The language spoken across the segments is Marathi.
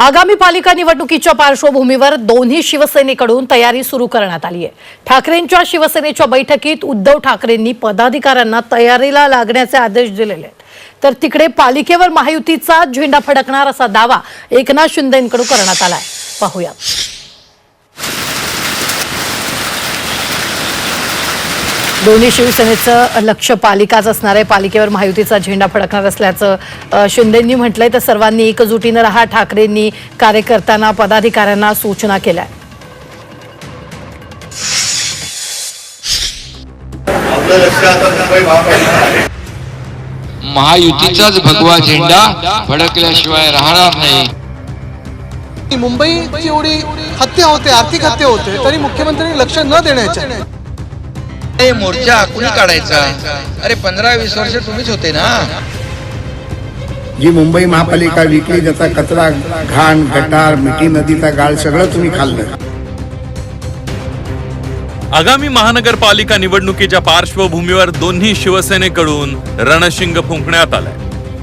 आगामी पालिका निवडणुकीच्या पार्श्वभूमीवर दोन्ही शिवसेनेकडून तयारी सुरू करण्यात आली आहे. ठाकरेंच्या शिवसेनेच्या बैठकीत उद्धव ठाकरेंनी पदाधिकाऱ्यांना तयारीला लागण्याचे आदेश दिलेले आहेत. तर तिकडे पालिकेवर महायुतीचा झेंडा फडकणार असा दावा एकनाथ शिंदेकडून करण्यात आलाय. पाहूया दोन्ही शिवसेनेचं लक्ष पालिकाच असणार आहे. पालिकेवर महायुतीचा झेंडा फडकणार असल्याचं शिंदेंनी म्हटलंय. तर सर्वांनी एकजुटीनं राहा. ठाकरेंनी कार्यकर्त्यांना पदाधिकाऱ्यांना सूचना केल्या. मुंबई महायुतीचाच भगवा झेंडा फडकल्याशिवाय राहणार नाही. मुंबईची एवढी हत्या होते आर्थिक हत्या होते तरी मुख्यमंत्र्यांनी लक्ष न देण्याच्या हे मोर्चा कुणी काढायचा? अरे पंधरा वीस वर्ष तुम्हीच होते ना? जी मुंबई महापालिका विकली ज्याचा कचरा घाण गटार मिठी नदीचा गाळ सगळं तुम्ही खाल्लं. आगामी महानगरपालिका निवडणुकीच्या पार्श्वभूमीवर दोन्ही शिवसेनेकडून रणशिंग फुंकण्यात आलंय.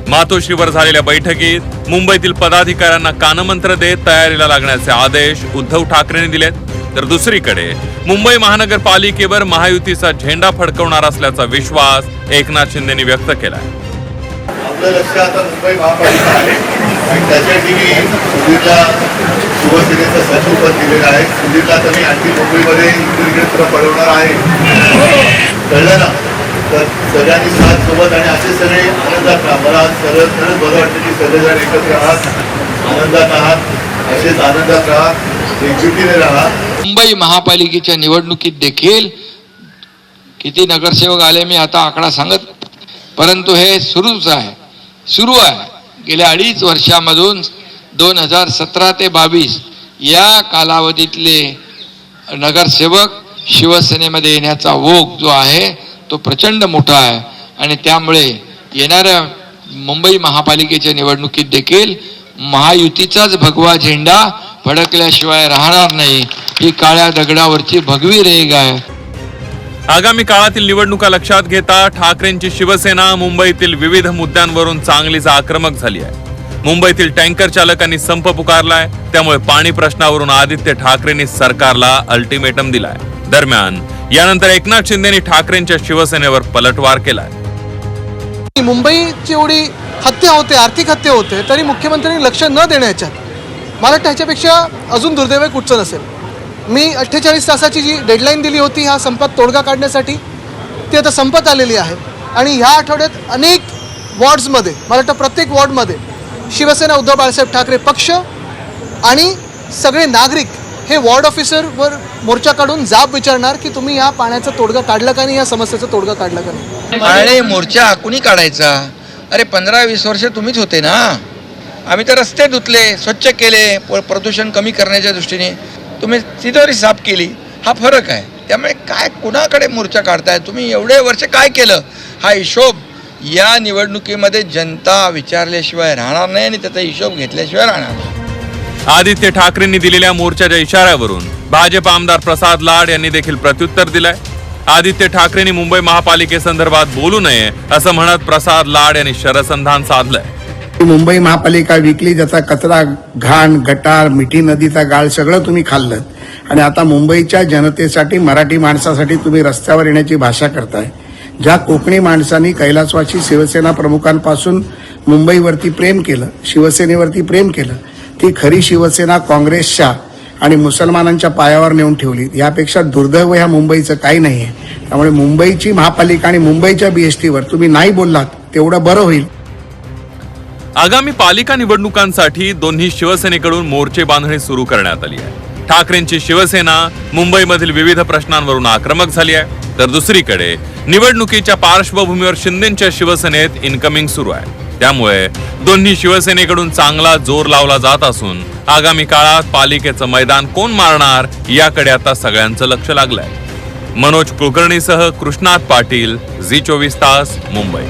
मातोश्रीवर झालेल्या बैठकीत मुंबईतील पदाधिकाऱ्यांना कानमंत्र देत तयारीला लागण्याचे आदेश उद्धव ठाकरेंनी दिलेत. तर दुसरीकडे मुंबई महानगरपालिकेवर महायुतीचा झेंडा फडकवणार असल्याचा विश्वास एकनाथ शिंदेनी व्यक्त केला आपलं लक्ष आता मुंबई महापालिका आहे आणि त्यासाठी मी सुधीरला शिवसेनेचं सचिव दिलेलं आहे. सुधीरला तर मी आणखी मुंबईमध्ये इकडे इकडे पळवणार आहे. कळलं ना? तर सगळ्यांनी साथ सोबत आणि असे सगळे आनंदात राहा. मला सरळ खरंच बरं वाटतं की सगळेजण एकत्र आहात आनंदात आहात असेच आनंदात राहा एकजुटीने राहा. मुंबई महापालिकेच्या निवडणुकीत देखील किती नगरसेवक आले मी आता आकडा सांगत परंतु हे सुरूच आहे. सुरू आहे. गेल्या अडीच वर्षामधून दोन हजार सतरा ते बावीस या कालावधीतले नगरसेवक शिवसेनेमध्ये येण्याचा ओघ जो आहे तो प्रचंड मोठा आहे. आणि त्यामुळे येणाऱ्या मुंबई महापालिकेच्या निवडणुकीत देखील महायुतीचाच भगवा झेंडा फडकल्याशिवाय राहणार नाही. ही काळ्या दगडावरची भगवी रेग आहे. आगामी काळातील निवडणुका लक्षात घेता ठाकरेंची शिवसेना मुंबईतील विविध मुद्द्यांवरून चांगलीच आक्रमक झाली आहे. मुंबईतील टँकर चालकांनी संप पुकारलाय त्यामुळे पाणी प्रश्नावरून आदित्य ठाकरेंनी सरकारला अल्टिमेटम दिलाय. दरम्यान यानंतर एकनाथ शिंदेनी ठाकरेंच्या शिवसेनेवर पलटवार केलाय. मुंबईची एवढी हत्या होते आर्थिक हत्या होते तरी मुख्यमंत्र्यांनी लक्ष न देण्याच्या मला वाटतं ह्याच्यापेक्षा अजून दुर्दैव कुठचं नसेल. मी अठ्ठेचाळीस तासाची जी डेडलाईन दिली होती ह्या संपात तोडगा काढण्यासाठी ती आता संपत आलेली आहे. आणि ह्या आठवड्यात अनेक वॉर्ड्समध्ये मला वाटतं प्रत्येक वॉर्डमध्ये शिवसेना उद्धव बाळासाहेब ठाकरे पक्ष आणि सगळे नागरिक हे वॉर्ड ऑफिसरवर मोर्चा काढून जाब विचारणार की तुम्ही ह्या पाण्याचा तोडगा काढला का नाही या समस्येचा तोडगा काढला का नाही? अरे मोर्चा कुणी काढायचा. अरे पंधरा वीस वर्ष तुम्हीच होते ना? आम्ही तर रस्ते धुतले स्वच्छ केले प- प्रदूषण कमी करण्याच्या दृष्टीने. तुम्ही तिजोरी साफ केली हा फरक आहे. त्यामुळे काय कुणाकडे मोर्चा काढताय? तुम्ही एवढे वर्ष काय केलं? हा हिशोब या निवडणुकीमध्ये जनता विचारल्याशिवाय राहणार नाही आणि त्याचा हिशोब घेतल्याशिवाय राहणार नाही. आदित्य ठाकरेंनी दिलेल्या मोर्चाच्या इशाऱ्यावरून भाजप आमदार प्रसाद लाड यांनी देखील प्रत्युत्तर दिलंय. आदित्य ठाकरेंनी मुंबई महापालिकेसंदर्भात बोलू नये असं म्हणत प्रसाद लाड यांनी शरसंधान साधलंय. मुंबई महापालिका विकली ज्याचा कचरा घाण गटार मिठी नदीचा गाळ सगळं तुम्ही खाल्लं. आणि आता मुंबईच्या जनतेसाठी मराठी माणसासाठी तुम्ही रस्त्यावर येण्याची भाषा करताय. ज्या कोकणी माणसांनी कैलासवासी शिवसेना प्रमुखांपासून मुंबईवरती प्रेम केलं शिवसेनेवरती प्रेम केलं ती खरी शिवसेना काँग्रेसच्या आणि मुसलमानांच्या पायावर नेऊन ठेवली. यापेक्षा दुर्दैव ह्या मुंबईचं काही नाही आहे त्यामुळे मुंबईची महापालिका आणि मुंबईच्या बी एस टीवर तुम्ही नाही बोललात तेवढं बरं होईल. आगामी पालिका निवडणुकांसाठी दोन्ही शिवसेनेकडून मोर्चे बांधणी सुरू करण्यात आली आहे. ठाकरेंची शिवसेना मुंबईमधील विविध प्रश्नांवरून आक्रमक झाली आहे. तर दुसरीकडे निवडणुकीच्या पार्श्वभूमीवर शिंदेच्या शिवसेनेत इन्कमिंग सुरू आहे. त्यामुळे दोन्ही शिवसेनेकडून चांगला जोर लावला जात असून आगामी काळात पालिकेचं मैदान कोण मारणार याकडे आता सगळ्यांचं लक्ष लागलंय. मनोज कुलकर्णीसह कृष्णात पाटील झी चोवीस तास मुंबई.